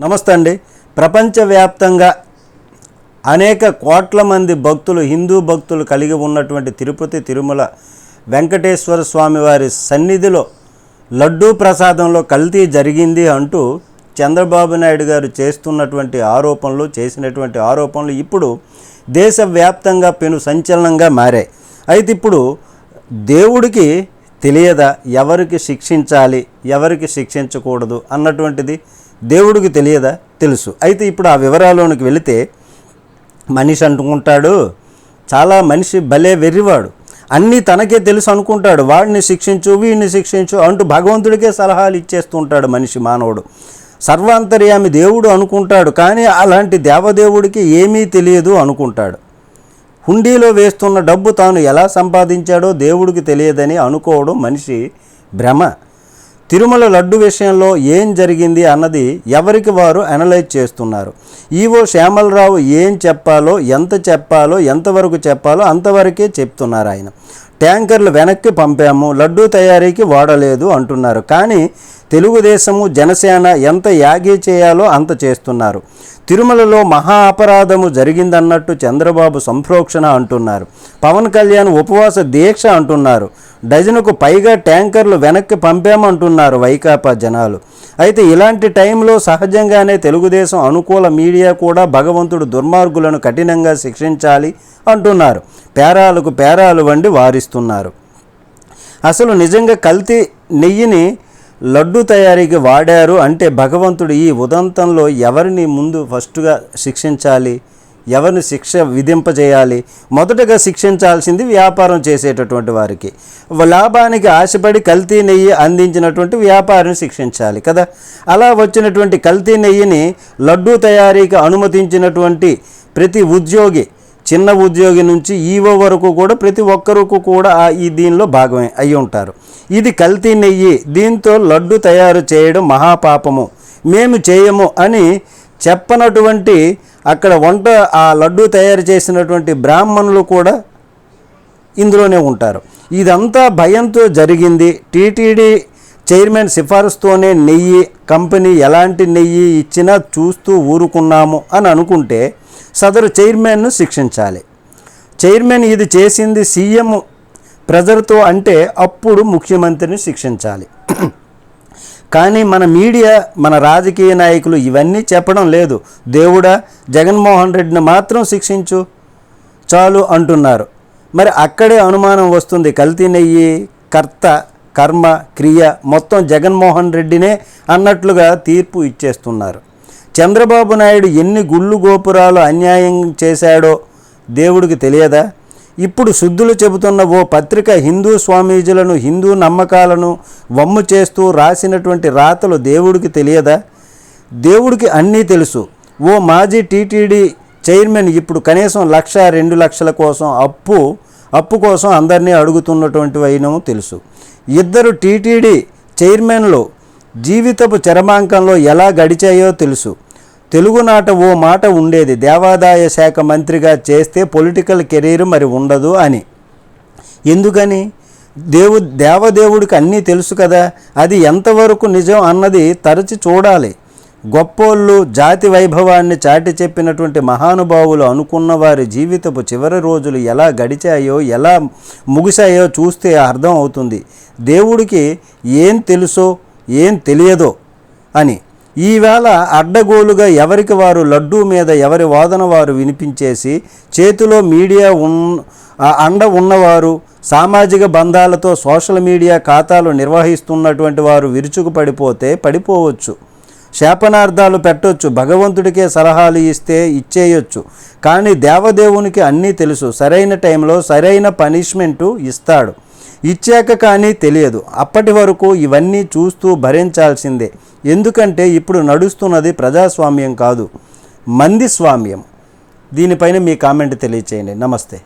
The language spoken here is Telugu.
నమస్తే అండి. ప్రపంచవ్యాప్తంగా అనేక కోట్ల మంది భక్తులు హిందూ భక్తులు కలిగి ఉన్నటువంటి తిరుపతి తిరుమల వెంకటేశ్వర స్వామి వారి సన్నిధిలో లడ్డూ ప్రసాదంలో కల్తీ జరిగింది అంటూ చంద్రబాబు నాయుడు గారు చేస్తున్నటువంటి ఆరోపణలు చేసినటువంటి ఆరోపణలు ఇప్పుడు దేశవ్యాప్తంగా పెను సంచలనంగా మారాయి. అయితే ఇప్పుడు దేవుడికి తెలియదా ఎవరికి శిక్షించాలి ఎవరికి శిక్షించకూడదు అన్నటువంటిది దేవుడికి తెలియదా? తెలుసు. అయితే ఇప్పుడు ఆ వివరాల్లోనికి వెళితే మనిషి అనుకుంటాడు చాలా మనిషి భలే వెర్రివాడు. అన్నీ తనకే తెలుసు అనుకుంటాడు. వాడిని శిక్షించు వీడిని శిక్షించు అంటూ భగవంతుడికే సలహాలు ఇచ్చేస్తుంటాడు మనిషి మానవుడు. సర్వాంతర్యామి దేవుడు అనుకుంటాడు కానీ అలాంటి దేవదేవుడికి ఏమీ తెలియదు అనుకుంటాడు. హుండీలో వేస్తున్న డబ్బు తాను ఎలా సంపాదించాడో దేవుడికి తెలియదని అనుకోవడం మనిషి భ్రమ. తిరుమల లడ్డు విషయంలో ఏం జరిగింది అన్నది ఎవరికి వారు అనలైజ్ చేస్తున్నారు. ఈవో శ్యామలరావు ఏం చెప్పాలో ఎంత చెప్పాలో ఎంతవరకు చెప్పాలో అంతవరకే చెప్తున్నారు ఆయన. ట్యాంకర్లు వెనక్కి పంపాము లడ్డూ తయారీకి వాడలేదు అంటున్నారు. కానీ తెలుగుదేశము జనసేన ఎంత యాగి చేయాలో అంత చేస్తున్నారు. తిరుమలలో మహా అపరాధము జరిగిందన్నట్టు చంద్రబాబు సంప్రోక్షణ అంటున్నారు. పవన్ కళ్యాణ్ ఉపవాస దీక్ష అంటున్నారు. డజనుకు పైగా ట్యాంకర్లు వెనక్కి పంపామంటున్నారు వైకాపా జనాలు. అయితే ఇలాంటి టైంలో సహజంగానే తెలుగుదేశం అనుకూల మీడియా కూడా భగవంతుడు దుర్మార్గులను కఠినంగా శిక్షించాలి అంటున్నారు. పేరాలకు పేరాలు వండి వారిస్తున్నారు. అసలు నిజంగా కల్తీ నెయ్యిని లడ్డు తయారీకి వాడారు అంటే భగవంతుడు ఈ ఉదంతంలో ఎవరిని ముందు ఫస్ట్గా శిక్షించాలి? ఎవరిని శిక్ష విధింపజేయాలి? మొదటగా శిక్షించాల్సింది వ్యాపారం చేసేటటువంటి వారికి. లాభానికి ఆశపడి కల్తీ నెయ్యి అందించినటువంటి వ్యాపారిని శిక్షించాలి కదా? అలా వచ్చినటువంటి కల్తీ నెయ్యిని లడ్డూ తయారీకి అనుమతించినటువంటి ప్రతి ఉద్యోగి చిన్న ఉద్యోగి నుంచి ఈవో వరకు కూడా ప్రతి ఒక్కరికి కూడా ఈ దీనిలో భాగమే అయి ఉంటారు. ఇది కల్తీ నెయ్యి. దీంతో లడ్డు తయారు చేయడం మహాపాపము. మేము చేయము అని చెప్పనటువంటి అక్కడ వంట ఆ లడ్డు తయారు చేసినటువంటి బ్రాహ్మణులు కూడా ఇందులోనే ఉంటారు. ఇదంతా భయంతో జరిగింది. టీటీడీ చైర్మన్ సిఫారసుతోనే నెయ్యి కంపెనీ ఎలాంటి నెయ్యి ఇచ్చినా చూస్తూ ఊరుకున్నాము అని అనుకుంటే సదరు చైర్మన్ను శిక్షించాలి. చైర్మన్ ఇది చేసింది సీఎం ప్రజలతో అంటే అప్పుడు ముఖ్యమంత్రిని శిక్షించాలి. కానీ మన మీడియా మన రాజకీయ నాయకులు ఇవన్నీ చెప్పడం లేదు. దేవుడా జగన్మోహన్ రెడ్డిని మాత్రం శిక్షించు. చాలు అంటున్నారు. మరి అక్కడే అనుమానం వస్తుంది. కల్తీ నెయ్యి కర్త కర్మ క్రియ మొత్తం జగన్మోహన్ రెడ్డినే అన్నట్లుగా తీర్పు ఇచ్చేస్తున్నారు. చంద్రబాబు నాయుడు ఎన్ని గుళ్ళు గోపురాలు అన్యాయం చేశాడో దేవుడికి తెలియదా? ఇప్పుడు శుద్ధులు చెబుతున్న ఓ పత్రిక హిందూ స్వామీజులను హిందూ నమ్మకాలను వమ్ము చేస్తూ రాసినటువంటి రాతలు దేవుడికి తెలియదా? దేవుడికి అన్నీ తెలుసు. ఓ మాజీ టీటీడీ చైర్మన్ ఇప్పుడు కనీసం లక్ష రెండు లక్షల కోసం అప్పు అప్పు కోసం అందరినీ అడుగుతున్నటువంటి వైనము తెలుసు. ఇద్దరు టీటీడీ చైర్మన్లు జీవితపు చరమాంకంలో ఎలా గడిచాయో తెలుసు. తెలుగునాట ఓ మాట ఉండేది దేవాదాయ శాఖ మంత్రిగా చేస్తే పొలిటికల్ కెరీర్ మరి ఉండదు అని. ఎందుకని? దేవు దేవదేవుడికి అన్నీ తెలుసు కదా అది ఎంతవరకు నిజం అన్నది తరచి చూడాలి. గొప్పోళ్ళు జాతి వైభవాన్ని చాటి చెప్పినటువంటి మహానుభావులు అనుకున్న వారి జీవితపు చివరి రోజులు ఎలా గడిచాయో ఎలా ముగిశాయో చూస్తే అర్థం అవుతుంది. దేవుడికి ఏం తెలుసో ఏం తెలియదో అని. ఈవేళ అడ్డగోలుగా ఎవరికి వారు లడ్డూ మీద ఎవరి వాదన వారు వినిపించేసి చేతిలో మీడియా ఉన్ అండ ఉన్నవారు సామాజిక బంధాలతో సోషల్ మీడియా ఖాతాలు నిర్వహిస్తున్నటువంటి వారు విరుచుకుపడిపోతే పడిపోవచ్చు. శాపనార్థాలు పెట్టొచ్చు భగవంతుడికే సలహాలు ఇస్తే ఇచ్చేయొచ్చు. కానీ దేవదేవునికి అన్నీ తెలుసు. సరైన టైంలో సరైన పనిష్మెంటు ఇస్తాడు. ఇచ్చాక కానీ తెలియదు. అప్పటి వరకు ఇవన్నీ చూస్తూ భరించాల్సిందే. ఎందుకంటే ఇప్పుడు నడుస్తున్నది ప్రజాస్వామ్యం కాదు మంది స్వామ్యం. దీనిపైన మీ కామెంట్ తెలియచేయండి. నమస్తే.